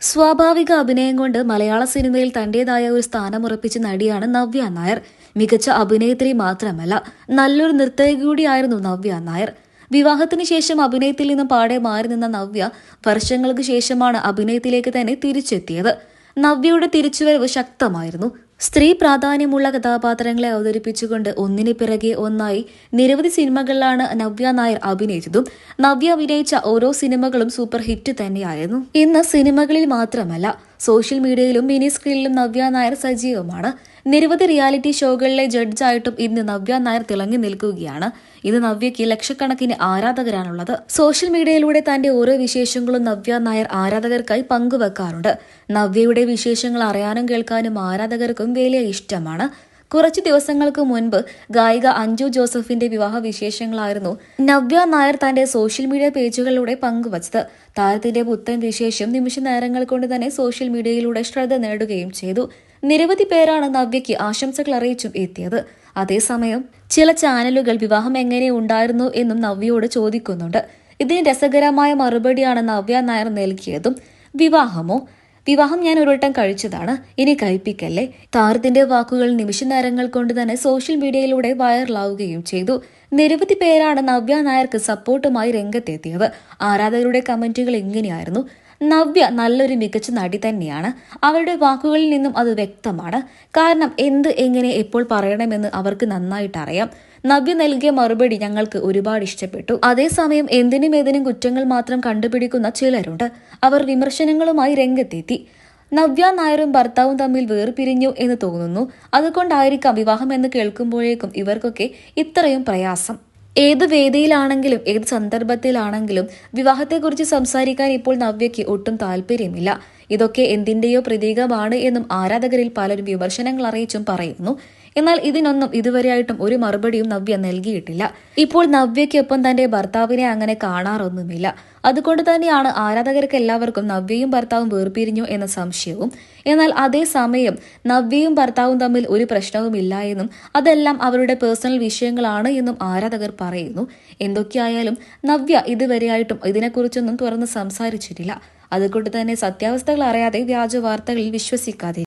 സ്വാഭാവിക അഭിനയം കൊണ്ട് മലയാള സിനിമയിൽ തന്റേതായ ഒരു സ്ഥാനമുറപ്പിച്ച നടിയാണ് നവ്യ നായർ. മികച്ച അഭിനേത്രി മാത്രമല്ല നല്ലൊരു നർത്തകി കൂടിയായിരുന്നു നവ്യ നായർ. വിവാഹത്തിന് ശേഷം അഭിനയത്തിൽ നിന്ന് പാടെ മാറി നിന്ന നവ്യ വർഷങ്ങൾക്ക് ശേഷമാണ് അഭിനയത്തിലേക്ക് തന്നെ തിരിച്ചെത്തിയത്. നവ്യയുടെ തിരിച്ചുവരവ് ശക്തമായിരുന്നു. സ്ത്രീ പ്രാധാന്യമുള്ള കഥാപാത്രങ്ങളെ അവതരിപ്പിച്ചുകൊണ്ട് ഒന്നിനു പിറകെ ഒന്നായി നിരവധി സിനിമകളിലാണ് നവ്യ നായർ അഭിനയിച്ചതും നവ്യ അഭിനയിച്ച ഓരോ സിനിമകളും സൂപ്പർ ഹിറ്റ് തന്നെയായിരുന്നു. ഇന്ന് സിനിമകളിൽ മാത്രമല്ല സോഷ്യൽ മീഡിയയിലും മിനി സ്ക്രീനിലും നവ്യ നായർ സജീവമാണ്. നിരവധി റിയാലിറ്റി ഷോകളിലെ ജഡ്ജായിട്ടും ഇന്ന് നവ്യ നായർ തിളങ്ങി നിൽക്കുകയാണ്. ഇത് നവ്യയ്ക്ക് ലക്ഷക്കണക്കിന് ആരാധകരാണുള്ളത്. സോഷ്യൽ മീഡിയയിലൂടെ തന്റെ ഓരോ വിശേഷങ്ങളും നവ്യ നായർ ആരാധകർക്കായി പങ്കുവെക്കാറുണ്ട്. നവ്യയുടെ വിശേഷങ്ങൾ അറിയാനും കേൾക്കാനും ആരാധകർക്കും വലിയ ഇഷ്ടമാണ്. കുറച്ചു ദിവസങ്ങൾക്ക് മുൻപ് ഗായിക അഞ്ജു ജോസഫിന്റെ വിവാഹ വിശേഷങ്ങളായിരുന്നു നവ്യ നായർ തന്റെ സോഷ്യൽ മീഡിയ പേജുകളിലൂടെ പങ്കുവച്ചത്. താരത്തിന്റെ പുത്തൻ വിശേഷം നിമിഷ നേരങ്ങൾ കൊണ്ട് തന്നെ സോഷ്യൽ മീഡിയയിലൂടെ ശ്രദ്ധ നേടുകയും ചെയ്തു. നിരവധി പേരാണ് നവ്യയ്ക്ക് ആശംസകൾ അറിയിച്ചും എത്തിയത്. അതേസമയം ചില ചാനലുകൾ വിവാഹം എങ്ങനെ ഉണ്ടായിരുന്നു എന്നും നവ്യയോട് ചോദിക്കുന്നുണ്ട്. ഇതിന് രസകരമായ മറുപടിയാണ് നവ്യ നായർ നൽകിയതും. വിവാഹമോ? വിവാഹം ഞാൻ ഒരുവട്ടം കഴിച്ചതാണ്. ഇനി കഴിപ്പിക്കല്ലേ? താരത്തിന്റെ വാക്കുകൾ നിമിഷ നേരങ്ങൾ കൊണ്ട് തന്നെ സോഷ്യൽ മീഡിയയിലൂടെ വൈറലാവുകയും ചെയ്തു. നിരവധി പേരാണ് നവ്യ നായർക്ക് സപ്പോർട്ടുമായി രംഗത്തെത്തിയത്. ആരാധകരുടെ കമന്റുകൾ ഇങ്ങനെയായിരുന്നു. നവ്യ നല്ലൊരു മികച്ച നടി തന്നെയാണ്. അവരുടെ വാക്കുകളിൽ നിന്നും അത് വ്യക്തമാണ്. കാരണം എന്ത് എങ്ങനെ എപ്പോൾ പറയണമെന്ന് അവർക്ക് നന്നായിട്ട് അറിയാം നവ്യ നൽകിയ മറുപടി ഞങ്ങൾക്ക് ഒരുപാട് ഇഷ്ടപ്പെട്ടു. അതേസമയം എന്തിനും ഏതിനും കുറ്റങ്ങൾ മാത്രം കണ്ടുപിടിക്കുന്ന ചിലരുണ്ട്. അവർ വിമർശനങ്ങളുമായി രംഗത്തെത്തി. നവ്യ നായരും ഭർത്താവും തമ്മിൽ വേർപിരിഞ്ഞു എന്ന് തോന്നുന്നു. അതുകൊണ്ടായിരിക്കാം വിവാഹം എന്ന് കേൾക്കുമ്പോഴേക്കും ഇവർക്കൊക്കെ ഇത്രയും പ്രയാസം. ഏത് വേദിയിലാണെങ്കിലും ഏത് സന്ദർഭത്തിലാണെങ്കിലും വിവാഹത്തെക്കുറിച്ച് സംസാരിക്കാൻ ഇപ്പോൾ നവ്യയ്ക്ക് ഒട്ടും താല്പര്യമില്ല. ഇതൊക്കെ എന്തിന്റെയോ പ്രതീകമാണ് എന്നും ആരാധകരിൽ പലരും വിമർശനങ്ങൾ അറിയിച്ചും പറയുന്നു. എന്നാൽ ഇതിനൊന്നും ഇതുവരെയായിട്ടും ഒരു മറുപടിയും നവ്യ നൽകിയിട്ടില്ല. ഇപ്പോൾ നവ്യയ്ക്കൊപ്പം തന്റെ ഭർത്താവിനെ അങ്ങനെ കാണാറൊന്നുമില്ല. അതുകൊണ്ട് തന്നെയാണ് ആരാധകർക്ക് എല്ലാവർക്കും നവ്യയും ഭർത്താവും വേർപിരിഞ്ഞു എന്ന സംശയവും. എന്നാൽ അതേസമയം നവ്യയും ഭർത്താവും തമ്മിൽ ഒരു പ്രശ്നവുമില്ല എന്നും അതെല്ലാം അവരുടെ പേഴ്സണൽ വിഷയങ്ങളാണ് എന്നും ആരാധകർ പറയുന്നു. എന്തൊക്കെയായാലും നവ്യ ഇതുവരെയായിട്ടും ഇതിനെക്കുറിച്ചൊന്നും തുറന്ന് സംസാരിച്ചിട്ടില്ല. അതുകൊണ്ട് തന്നെ സത്യാവസ്ഥകൾ അറിയാതെ വ്യാജ വാർത്തകളിൽ വിശ്വസിക്കാതെ